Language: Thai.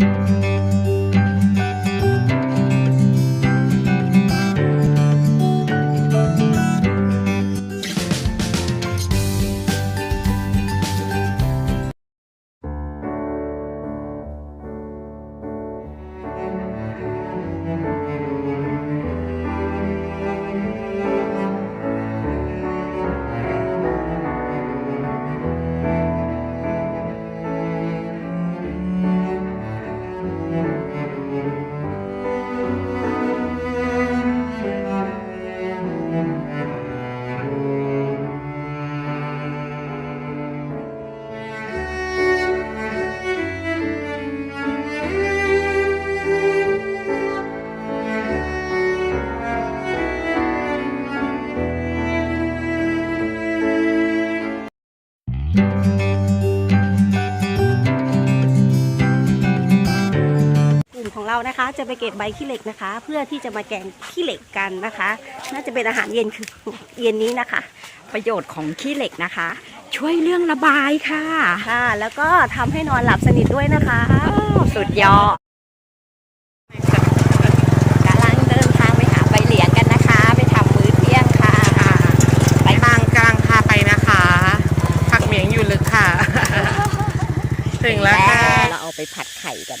ก เรานะคะ จะไปเก็บใบขี้เหล็กนะคะ เพื่อที่จะมาแกงขี้เหล็กกันนะคะ น่าจะเป็นอาหารเย็นคือเย็นนี้นะคะ ประโยชน์ของขี้เหล็กนะคะ ช่วยเรื่องระบายค่ะค่ะ แล้วก็ทำให้นอนหลับสนิทด้วยนะคะสุดยอดกำลังเดินทางไปหาใบเหลียงกันนะคะ ไปทำมื้อเที่ยงค่ะไปทางกำลังพาไปนะคะผักเหมียงอยู่ลึกค่ะ ถึงแล้วค่ะ เราเอาไปผัดไข่กัน